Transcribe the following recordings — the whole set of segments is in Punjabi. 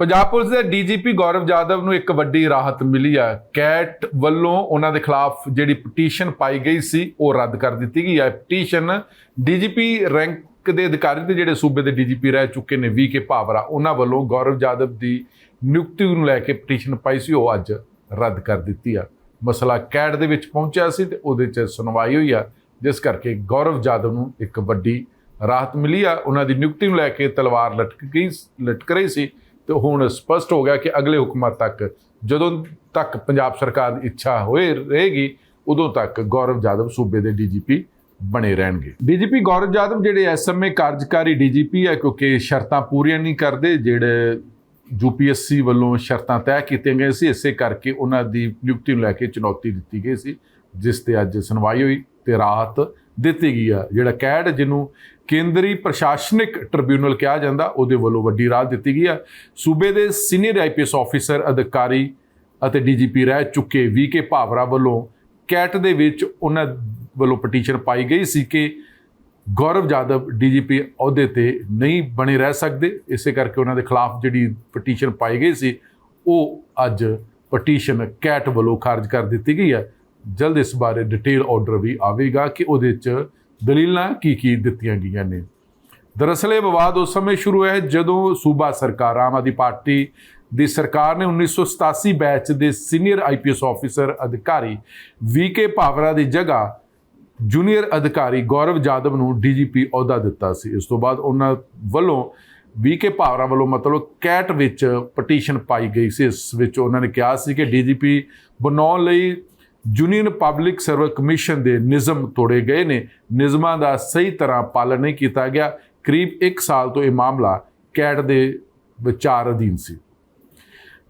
ਪੰਜਾਬ ਪੁਲਿਸ ਦੇ ਡੀਜੀਪੀ ਗੌਰਵ ਜਾਦਵ ਨੂੰ ਇੱਕ ਵੱਡੀ ਰਾਹਤ ਮਿਲੀ ਆ ਕੈਟ ਵੱਲੋਂ ਉਹਨਾਂ ਦੇ ਖਿਲਾਫ ਜਿਹੜੀ ਪਟੀਸ਼ਨ ਪਾਈ ਗਈ ਸੀ, ਉਹ ਰੱਦ ਕਰ ਦਿੱਤੀ ਗਈ ਹੈ। ਪਟੀਸ਼ਨ ਡੀਜੀਪੀ ਰੈਂਕ ਦੇ ਅਧਿਕਾਰੀ ਤੇ ਜਿਹੜੇ ਸੂਬੇ ਦੇ ਡੀਜੀਪੀ ਰਹਿ ਚੁੱਕੇ ਨੇ ਵੀ ਕੇ ਭਾਵਰਾ, ਉਹਨਾਂ ਵੱਲੋਂ ਗੌਰਵ ਜਾਦਵ ਦੀ ਨਿਯੁਕਤੀ ਨੂੰ ਲੈ ਕੇ ਪਟੀਸ਼ਨ ਪਾਈ ਸੀ, ਉਹ ਅੱਜ ਰੱਦ ਕਰ ਦਿੱਤੀ ਆ ਮਸਲਾ ਕੈਟ ਦੇ ਵਿੱਚ ਪਹੁੰਚਿਆ ਸੀ ਤੇ ਉਹਦੇ 'ਚ ਸੁਣਵਾਈ ਹੋਈ ਆ ਜਿਸ ਕਰਕੇ ਗੌਰਵ ਜਾਦਵ ਨੂੰ ਇੱਕ ਵੱਡੀ ਰਾਹਤ ਮਿਲੀ ਆ ਉਹਨਾਂ ਦੀ ਨਿਯੁਕਤੀ ਨੂੰ ਲੈ ਕੇ ਤਲਵਾਰ ਲਟਕ ਗਈ, ਲਟਕ ਰਹੀ ਸੀ। ਤੇ ਹੁਣ ਸਪਸ਼ਟ ਹੋ ਗਿਆ ਕਿ ਅਗਲੇ ਹੁਕਮਾਂ ਤੱਕ, ਜਦੋਂ ਤੱਕ ਪੰਜਾਬ ਸਰਕਾਰ ਦੀ ਇੱਛਾ ਹੋਏ ਰਹੇਗੀ, ਉਦੋਂ ਤੱਕ ਗੌਰਵ ਜਾਦਵ ਸੂਬੇ ਦੇ ਡੀਜੀਪੀ ਬਣੇ ਰਹਿਣਗੇ। ਡੀਜੀਪੀ ਗੌਰਵ ਜਾਦਵ ਜਿਹੜੇ ਇਸ ਸਮੇਂ ਕਾਰਜਕਾਰੀ ਡੀਜੀਪੀ ਹੈ ਕਿਉਂਕਿ ਸ਼ਰਤਾਂ ਪੂਰੀਆਂ ਨਹੀਂ ਕਰਦੇ, ਜਿਹੜੇ ਯੂਪੀਐਸਸੀ ਵੱਲੋਂ ਸ਼ਰਤਾਂ ਤੈਅ ਕੀਤੀਆਂ ਗਈਆਂ ਸੀ, ਇਸੇ ਕਰਕੇ ਉਹਨਾਂ ਦੀ ਨਿਯੁਕਤੀ ਨੂੰ ਲੈ ਕੇ ਚੁਣੌਤੀ ਦਿੱਤੀ ਗਈ ਸੀ, ਜਿਸ ਤੇ ਅੱਜ ਸੁਣਵਾਈ ਹੋਈ ਤੇ ਰਾਤ ਦਿੱਤੀ ਗਈ ਆ। ਜਿਹੜਾ ਕੈਡ ਜਿਹਨੂੰ ਕੇਂਦਰੀ ਪ੍ਰਸ਼ਾਸਨਿਕ ਟ੍ਰਿਬਿਊਨਲ ਕਿਹਾ ਜਾਂਦਾ, ਉਹਦੇ ਵੱਲੋਂ ਵੱਡੀ ਰਾਹਤ ਦਿੱਤੀ ਗਈ ਆ। ਸੂਬੇ ਦੇ ਸੀਨੀਅਰ ਆਈਪੀਐਸ ਆਫੀਸਰ, ਅਧਿਕਾਰੀ ਅਤੇ ਡੀਜੀਪੀ ਰਹਿ ਚੁੱਕੇ ਵੀਕੇ ਭਾਵਰਾ ਵੱਲੋਂ ਕੈਟ ਦੇ ਵਿੱਚ ਉਹਨਾਂ ਵੱਲੋਂ ਪਟੀਸ਼ਨ ਪਾਈ ਗਈ ਸੀ ਕਿ ਗੌਰਵ ਜਾਦਵ ਡੀਜੀਪੀ ਅਹੁਦੇ ਤੇ ਨਹੀਂ ਬਣੇ ਰਹਿ ਸਕਦੇ। ਇਸੇ ਕਰਕੇ ਉਹਨਾਂ ਦੇ ਖਿਲਾਫ ਜਿਹੜੀ ਪਟੀਸ਼ਨ ਪਾਈ ਗਈ ਸੀ, ਉਹ ਅੱਜ ਪਟੀਸ਼ਨ ਕੈਟ ਵੱਲੋਂ ਖਾਰਜ ਕਰ ਦਿੱਤੀ ਗਈ ਹੈ ਜਲਦ ਇਸ ਬਾਰੇ ਡਿਟੇਲ ਆਰਡਰ ਵੀ ਆਵੇਗਾ ਕਿ ਉਹਦੇ 'ਚ ਦਲੀਲਾਂ ਕੀ ਕੀ ਦਿੱਤੀਆਂ ਗਈਆਂ ਨੇ। ਦਰਅਸਲ ਇਹ ਵਿਵਾਦ ਉਸ ਸਮੇਂ ਸ਼ੁਰੂ ਹੋਇਆ ਜਦੋਂ ਸੂਬਾ ਸਰਕਾਰ, ਆਮ ਆਦਮੀ ਪਾਰਟੀ ਦੀ ਸਰਕਾਰ ਨੇ 1987 ਬੈਚ ਦੇ ਸੀਨੀਅਰ ਆਈਪੀਐਸ ਆਫੀਸਰ ਅਧਿਕਾਰੀ ਵੀਕੇ ਪਾਵਰਾ ਦੀ ਜਗ੍ਹਾ ਜੂਨੀਅਰ ਅਧਿਕਾਰੀ ਗੌਰਵ ਜਾਦਵ ਨੂੰ ਡੀਜੀਪੀ ਅਹੁਦਾ ਦਿੱਤਾ ਸੀ। ਇਸ ਤੋਂ ਬਾਅਦ ਉਹਨਾਂ ਵੱਲੋਂ ਵੀਕੇ ਪਾਵਰਾ ਵੱਲੋਂ ਮਤਲਬ ਕੈਟ ਵਿੱਚ ਪਟੀਸ਼ਨ ਪਾਈ ਗਈ ਸੀ। ਇਸ ਵਿੱਚ ਉਹਨਾਂ ਨੇ ਕਿਹਾ ਸੀ ਕਿ ਡੀਜੀਪੀ ਬਣਾਉਣ ਲਈ ਯੂਨੀਅਨ ਪਬਲਿਕ ਸਰਵਿਸ ਕਮਿਸ਼ਨ ਦੇ ਨਿਯਮ ਤੋੜੇ ਗਏ ਨੇ। ਨਿਯਮਾਂ ਦਾ ਸਹੀ ਤਰ੍ਹਾਂ ਪਾਲਣ ਨਹੀਂ ਕੀਤਾ ਗਿਆ। ਕਰੀਬ 1 ਸਾਲ ਤੋਂ ਇਹ ਮਾਮਲਾ ਕੈਟ ਦੇ ਵਿਚਾਰ ਅਧੀਨ ਸੀ।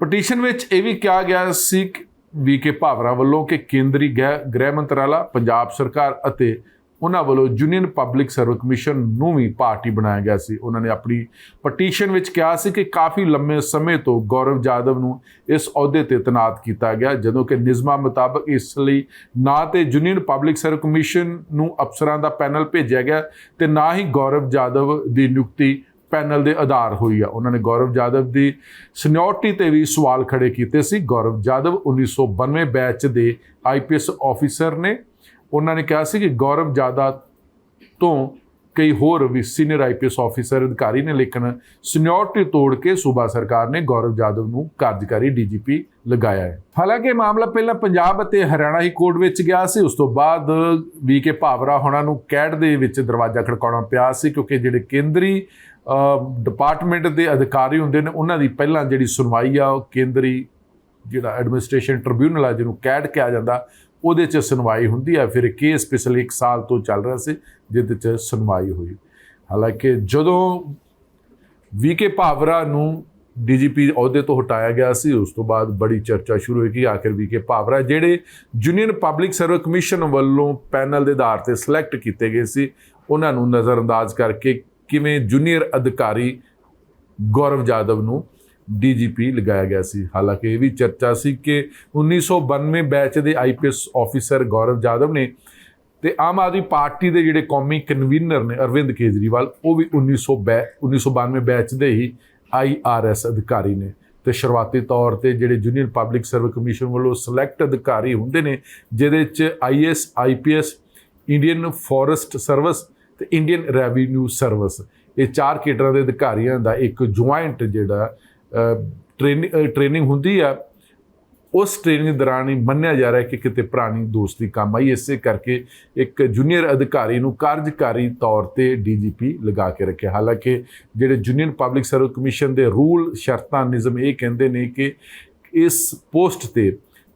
ਪਟੀਸ਼ਨ ਵਿੱਚ ਇਹ ਵੀ ਕਿਹਾ ਗਿਆ ਸੀ ਵੀ ਕੇ ਭਾਵਰਾ ਵੱਲੋਂ ਕਿ ਕੇਂਦਰੀ ਗ੍ਰਹਿ ਗ੍ਰਹਿ ਮੰਤਰਾਲਾ, ਪੰਜਾਬ ਸਰਕਾਰ ਅਤੇ ਉਹਨਾਂ ਵੱਲੋਂ ਯੂਨੀਅਨ ਪਬਲਿਕ ਸਰਵਿਸ ਕਮਿਸ਼ਨ ਨੂੰ ਵੀ ਪਾਰਟੀ ਬਣਾਇਆ ਗਿਆ ਸੀ। ਉਹਨਾਂ ਨੇ ਆਪਣੀ ਪਟੀਸ਼ਨ ਵਿੱਚ ਕਿਹਾ ਸੀ ਕਿ ਕਾਫੀ ਲੰਮੇ ਸਮੇਂ ਤੋਂ ਗੌਰਵ ਜਾਦਵ ਨੂੰ ਇਸ ਅਹੁਦੇ ਤੇ ਤੈਨਾਤ ਕੀਤਾ ਗਿਆ, ਜਦੋਂ ਕਿ ਨਿਯਮਾਂ ਮੁਤਾਬਕ ਇਸ ਲਈ ਨਾ ਤੇ ਯੂਨੀਅਨ ਪਬਲਿਕ ਸਰਵਿਸ ਕਮਿਸ਼ਨ ਨੂੰ ਅਫਸਰਾਂ ਦਾ ਪੈਨਲ ਭੇਜਿਆ ਗਿਆ ਤੇ ਨਾ ਹੀ ਗੌਰਵ ਜਾਦਵ ਦੀ ਨਿਯੁਕਤੀ ਪੈਨਲ ਦੇ ਆਧਾਰ ਹੋਈ ਆ। ਉਹਨਾਂ ਨੇ ਗੌਰਵ ਜਾਦਵ ਦੀ ਸੀਨੀਅਰਟੀ ਤੇ ਵੀ ਸਵਾਲ ਖੜੇ ਕੀਤੇ ਸੀ। ਗੌਰਵ ਜਾਦਵ 1992 ਬੈਚ ਦੇ ਆਈਪੀਐਸ ਆਫੀਸਰ ਨੇ ਉਹਨਾਂ ਨੇ ਕਿਹਾ ਸੀ ਕਿ ਗੌਰਵ ਜਾਦਾ ਤੋਂ ਕਈ ਹੋਰ ਵੀ ਸੀਨੀਅਰ ਆਈਪੀਐਸ ਆਫੀਸਰ ਅਧਿਕਾਰੀ ਨੇ ਲੇਕਿਨ ਸੀਨੀਅਰਟੀ ਤੋੜ ਕੇ ਸੂਬਾ ਸਰਕਾਰ ਨੇ ਗੌਰਵ ਜਾਦਵ ਨੂੰ ਕਾਰਜਕਾਰੀ ਡੀਜੀਪੀ ਲਗਾਇਆ ਹੈ। ਹਾਲਾਂਕਿ ਇਹ ਮਾਮਲਾ ਪਹਿਲਾਂ ਪੰਜਾਬ ਅਤੇ ਹਰਿਆਣਾ ਹਾਈ ਕੋਰਟ ਵਿੱਚ ਗਿਆ ਸੀ। ਉਸ ਤੋਂ ਬਾਅਦ ਵੀ ਕੇ ਭਾਵਰਾ ਹੋਣਾ ਨੂੰ ਕੈਟ ਦੇ ਵਿੱਚ ਦਰਵਾਜ਼ਾ ਖੜਕਾਉਣਾ ਪਿਆ ਸੀ ਕਿਉਂਕਿ ਜਿਹੜੇ ਕੇਂਦਰੀ ਡਿਪਾਰਟਮੈਂਟ ਦੇ ਅਧਿਕਾਰੀ ਹੁੰਦੇ ਨੇ, ਉਹਨਾਂ ਦੀ ਪਹਿਲਾਂ ਜਿਹੜੀ ਸੁਣਵਾਈ ਆ, ਉਹ ਕੇਂਦਰੀ ਜਿਹੜਾ ਐਡਮਿਨਿਸਟ੍ਰੇਸ਼ਨ ਟ੍ਰਿਬਿਊਨਲ ਆ, ਜਿਹਨੂੰ ਕੈਟ ਕਿਹਾ ਜਾਂਦਾ ਉਹਦੇ 'ਚ ਸੁਣਵਾਈ ਹੁੰਦੀ ਹੈ ਫਿਰ ਕੇਸ ਪਿਛਲੇ 1 ਸਾਲ ਤੋਂ ਚੱਲ ਰਿਹਾ ਸੀ, ਜਿਹਦੇ 'ਚ ਸੁਣਵਾਈ ਹੋਈ। ਹਾਲਾਂਕਿ ਜਦੋਂ ਵੀਕੇ ਭਾਵਰਾ ਨੂੰ ਡੀਜੀਪੀ ਅਹੁਦੇ ਤੋਂ ਹਟਾਇਆ ਗਿਆ ਸੀ, ਉਸ ਤੋਂ ਬਾਅਦ ਬੜੀ ਚਰਚਾ ਸ਼ੁਰੂ ਹੋਈ ਕਿ ਆਖਿਰ ਵੀਕੇ ਭਾਵਰਾ, ਜਿਹੜੇ ਯੂਨੀਅਨ ਪਬਲਿਕ ਸਰਵਿਸ ਕਮਿਸ਼ਨ ਵੱਲੋਂ ਪੈਨਲ ਦੇ ਆਧਾਰ ਤੇ ਸਿਲੈਕਟ ਕੀਤੇ ਗਏ ਸੀ, ਉਹਨਾਂ ਨੂੰ ਨਜ਼ਰਅੰਦਾਜ਼ ਕਰਕੇ ਕਿਵੇਂ ਜੂਨੀਅਰ ਅਧਿਕਾਰੀ ਗੌਰਵ ਜਾਦਵ ਨੂੰ ਡੀਜੀਪੀ ਲਗਾਇਆ ਗਿਆ ਸੀ। ਹਾਲਾਂਕਿ ਇਹ ਵੀ ਚਰਚਾ ਸੀ ਕਿ 1992 ਬੈਚ ਦੇ ਆਈਪੀਐਸ ਆਫੀਸਰ ਗੌਰਵ ਜਾਦਵ ਨੇ ਤੇ ਆਮ ਆਦਮੀ ਪਾਰਟੀ ਦੇ ਜਿਹੜੇ ਕੌਮੀ ਕਨਵੀਨਰ ਨੇ ਅਰਵਿੰਦ ਕੇਜਰੀਵਾਲ, ਉਹ ਵੀ 1992 ਬੈਚ ਦੇ ਹੀ ਆਈਆਰਐਸ ਅਧਿਕਾਰੀ ਨੇ। ਤੇ ਸ਼ੁਰੂਆਤੀ ਤੌਰ ਤੇ ਜਿਹੜੇ ਜੂਨੀਅਰ ਪਬਲਿਕ ਸਰਵਿਸ ਕਮਿਸ਼ਨ ਵੱਲੋਂ ਸਿਲੈਕਟ ਅਧਿਕਾਰੀ ਹੁੰਦੇ ਨੇ, ਜਿਹਦੇ ਚ IAS IPS Indian forest service ਤੇ ਇੰਡੀਅਨ ਰੈਵਨਿਊ ਸਰਵਿਸ। ਇਹ ਚਾਰ ਕੇਡਰਾਂ ਦੇ ਅਧਿਕਾਰੀਆਂ ਦਾ ਇੱਕ ਜੁਆਇੰਟ ਜਿਹੜਾ ਟ੍ਰੇਨਿੰਗ ਟ੍ਰੇਨਿੰਗ ਹੁੰਦੀ ਆ, ਉਸ ਟ੍ਰੇਨਿੰਗ ਦੌਰਾਨ ਹੀ ਮੰਨਿਆ ਜਾ ਰਿਹਾ ਕਿ ਕਿਤੇ ਪੁਰਾਣੀ ਦੋਸਤੀ ਕੰਮ ਆਈ, ਇਸੇ ਕਰਕੇ ਇੱਕ ਜੂਨੀਅਰ ਅਧਿਕਾਰੀ ਨੂੰ ਕਾਰਜਕਾਰੀ ਤੌਰ ਤੇ ਡੀਜੀਪੀ ਲਗਾ ਕੇ ਰੱਖਿਆ। ਹਾਲਾਂਕਿ ਜਿਹੜੇ ਜੂਨੀਅਰ ਪਬਲਿਕ ਸਰਵਿਸ ਕਮਿਸ਼ਨ ਦੇ ਰੂਲ ਸ਼ਰਤਾਂ, ਨਿਯਮ ਇਹ ਕਹਿੰਦੇ ਨੇ ਕਿ ਇਸ ਪੋਸਟ ਤੇ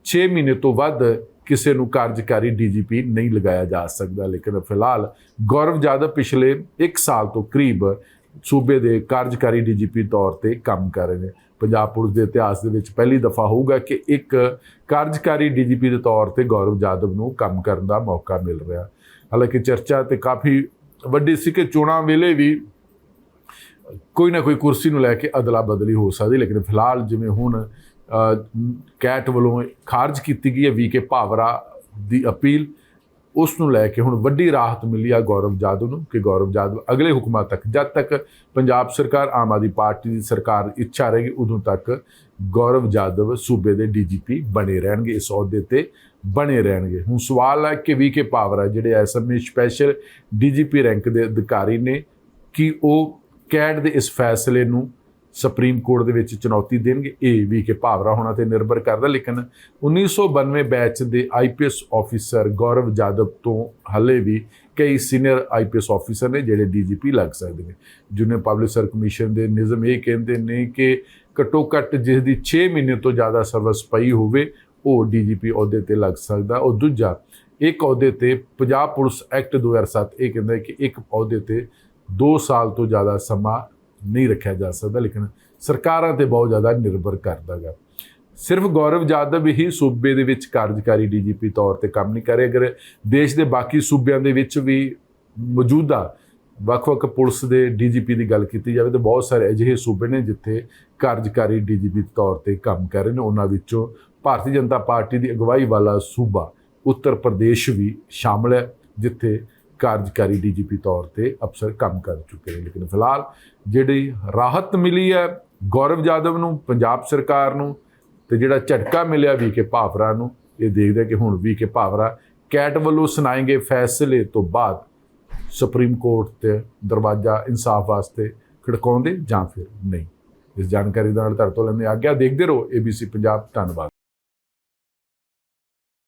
6 ਮਹੀਨੇ ਤੋਂ ਵੱਧ ਕਿਸੇ ਨੂੰ ਕਾਰਜਕਾਰੀ ਡੀਜੀਪੀ ਨਹੀਂ ਲਗਾਇਆ ਜਾ ਸਕਦਾ। ਲੇਕਿਨ ਫਿਲਹਾਲ ਗੌਰਵ ਜਾਦਵ ਪਿਛਲੇ 1 ਸਾਲ ਤੋਂ ਕਰੀਬ ਸੂਬੇ ਦੇ ਕਾਰਜਕਾਰੀ ਡੀਜੀਪੀ ਤੌਰ ਤੇ ਕੰਮ ਕਰ ਰਹੇ ਨੇ। ਪੰਜਾਬ ਪੁਲਿਸ ਦੇ ਇਤਿਹਾਸ ਦੇ ਵਿੱਚ ਪਹਿਲੀ ਦਫਾ ਹੋਊਗਾ ਕਿ ਇੱਕ ਕਾਰਜਕਾਰੀ ਡੀਜੀਪੀ ਦੇ ਤੌਰ ਤੇ ਗੌਰਵ ਜਾਦਵ ਨੂੰ ਕੰਮ ਕਰਨ ਦਾ ਮੌਕਾ ਮਿਲ ਰਿਹਾ। ਹਾਲਾਂਕਿ ਚਰਚਾ ਤੇ ਕਾਫੀ ਵੱਡੀ ਸੀ ਕਿ ਚੋਣਾਂ ਵੇਲੇ ਵੀ ਕੋਈ ਨਾ ਕੋਈ ਕੁਰਸੀ ਨੂੰ ਲੈ ਕੇ ਅਦਲਾ ਬਦਲੀ ਹੋ ਸਕਦੀ, ਲੇਕਿਨ ਫਿਲਹਾਲ ਜਿਵੇਂ ਹੁਣ ਕੈਟ ਵੱਲੋਂ ਖਾਰਜ ਕੀਤੀ ਗਈ ਹੈ ਵੀਕੇ ਭਾਵਰਾ ਦੀ ਅਪੀਲ ਉਸ ਨੂੰ ਲੈ ਕੇ ਹੁਣ ਵੱਡੀ ਰਾਹਤ ਮਿਲੀ ਆ ਗੌਰਵ ਜਾਦਵ ਨੂੰ ਕਿ ਗੌਰਵ ਜਾਦਵ ਅਗਲੇ ਹੁਕਮਾਂ ਤੱਕ, ਜਦ ਤੱਕ ਪੰਜਾਬ ਸਰਕਾਰ, ਆਮ ਆਦਮੀ ਪਾਰਟੀ ਦੀ ਸਰਕਾਰ ਇੱਛਾ ਰਹੇਗੀ, ਉਦੋਂ ਤੱਕ ਗੌਰਵ ਜਾਦਵ ਸੂਬੇ ਦੇ ਡੀਜੀਪੀ ਬਣੇ ਰਹਿਣਗੇ, ਇਸ ਅਹੁਦੇ ਤੇ ਬਣੇ ਰਹਿਣਗੇ। ਹੁਣ ਸਵਾਲ ਹੈ ਕਿ ਵੀਕੇ ਪਾਵਰ ਹੈ, ਜਿਹੜੇ ਐਸਐਮਏ ਸਪੈਸ਼ਲ ਡੀਜੀਪੀ ਰੈਂਕ ਦੇ ਅਧਿਕਾਰੀ ਨੇ, ਕਿ ਉਹ ਕੈਟ ਦੇ ਇਸ ਫੈਸਲੇ ਨੂੰ ਸੁਪਰੀਮ ਕੋਰਟ ਦੇ ਵਿੱਚ ਚੁਣੌਤੀ ਦੇਣਗੇ। ਇਹ ਵੀ ਕਿ ਭਾਵਰਾ ਹੋਣਾ ਤੇ ਨਿਰਭਰ ਕਰਦਾ। ਲੇਕਿਨ 1992 ਬੈਚ ਦੇ ਆਈਪੀਐਸ ਆਫੀਸਰ ਗੌਰਵ ਜਾਦਵ ਤੋਂ ਹਲੇ ਵੀ ਕਈ ਸੀਨੀਅਰ ਆਈਪੀਐਸ ਆਫੀਸਰ ਨੇ ਜਿਹੜੇ ਡੀਜੀਪੀ ਲੱਗ ਸਕਦੇ ਨੇ। ਜਿਨੇ ਪਬਲਿਕ ਸਰਵਿਸ ਕਮਿਸ਼ਨ ਦੇ ਨਿਯਮ ਇਹ ਕਹਿੰਦੇ ਨੇ ਕਿ ਘੱਟੋ ਘੱਟ ਜਿਸ ਦੀ 6 ਮਹੀਨੇ ਤੋਂ ਜ਼ਿਆਦਾ ਸਰਵਿਸ ਪਈ ਹੋਵੇ, ਉਹ ਡੀਜੀਪੀ ਅਹੁਦੇ ਤੇ ਲੱਗ ਸਕਦਾ। ਉਹ ਦੂਜਾ, ਇੱਕ ਅਹੁਦੇ ਤੇ ਪੰਜਾਬ ਪੁਲਿਸ ਐਕਟ 2007 ਇਹ ਕਹਿੰਦਾ ਹੈ ਕਿ ਇੱਕ ਅਹੁਦੇ ਤੇ 2 ਸਾਲ ਤੋਂ ਜ਼ਿਆਦਾ ਸਮਾਂ ਨਹੀਂ ਰੱਖਿਆ ਜਾ ਸਕਦਾ, ਲੇਕਿਨ ਸਰਕਾਰਾਂ ਤੇ ਬਹੁਤ ਜ਼ਿਆਦਾ ਨਿਰਭਰ ਕਰਦਾ ਗਾ। ਸਿਰਫ ਗੌਰਵ ਜਾਦਵ ਹੀ ਸੂਬੇ ਦੇ ਵਿੱਚ ਕਾਰਜਕਾਰੀ ਡੀਜੀਪੀ ਤੌਰ ਤੇ ਕੰਮ ਨਹੀਂ ਕਰ ਰਹੇ, ਅਗਰ ਦੇਸ਼ ਦੇ ਬਾਕੀ ਸੂਬਿਆਂ ਦੇ ਵਿੱਚ ਵੀ ਮੌਜੂਦਾ ਵੱਖ-ਵੱਖ ਪੁਲਿਸ ਦੇ ਡੀਜੀਪੀ ਦੀ ਗੱਲ ਕੀਤੀ ਜਾਵੇ, ਤਾਂ ਬਹੁਤ ਸਾਰੇ ਅਜਿਹੇ ਸੂਬੇ ਨੇ ਜਿੱਥੇ ਕਾਰਜਕਾਰੀ ਡੀਜੀਪੀ ਤੌਰ ਤੇ ਕੰਮ ਕਰ ਰਹੇ ਨੇ। ਉਹਨਾਂ ਵਿੱਚੋਂ ਭਾਰਤੀ ਜਨਤਾ ਪਾਰਟੀ ਦੀ ਅਗਵਾਈ ਵਾਲਾ ਸੂਬਾ ਉੱਤਰ ਪ੍ਰਦੇਸ਼ ਵੀ ਸ਼ਾਮਲ ਹੈ, ਜਿੱਥੇ ਕਾਰਜਕਾਰੀ ਡੀਜੀਪੀ ਤੌਰ ਤੇ ਅਫਸਰ ਕੰਮ ਕਰ ਚੁੱਕੇ ਨੇ। ਲੇਕਿਨ ਫਿਲਹਾਲ ਜਿਹੜੀ ਰਾਹਤ ਮਿਲੀ ਹੈ ਗੌਰਵ ਜਾਦਵ ਨੂੰ, ਪੰਜਾਬ ਸਰਕਾਰ ਨੂੰ ਤੇ ਜਿਹੜਾ ਝਟਕਾ ਮਿਲਿਆ ਵੀ ਕੇ ਭਾਵਰਾ ਨੂੰ, ਇਹ ਦੇਖਦੇ ਕਿ ਹੁਣ ਵੀ ਕੇ ਭਾਵਰਾ ਕੈਟ ਵੱਲੋਂ ਸੁਣਾਏਗੇ ਫੈਸਲੇ ਤੋਂ ਬਾਅਦ ਸੁਪਰੀਮ ਕੋਰਟ ਤੇ ਦਰਵਾਜ਼ਾ ਇਨਸਾਫ ਵਾਸਤੇ ਖੜਕਾਉਂਦੇ ਜਾਂ ਫਿਰ ਨਹੀਂ। ਇਸ ਜਾਣਕਾਰੀ ਦੇ ਨਾਲ ਤੁਹਾਡੇ ਤੋਂ ਲੈਂਦੇ ਆਗਿਆ ਦੇਖਦੇ ਰਹੋ। ABC ਪੰਜਾਬ। ਧੰਨਵਾਦ।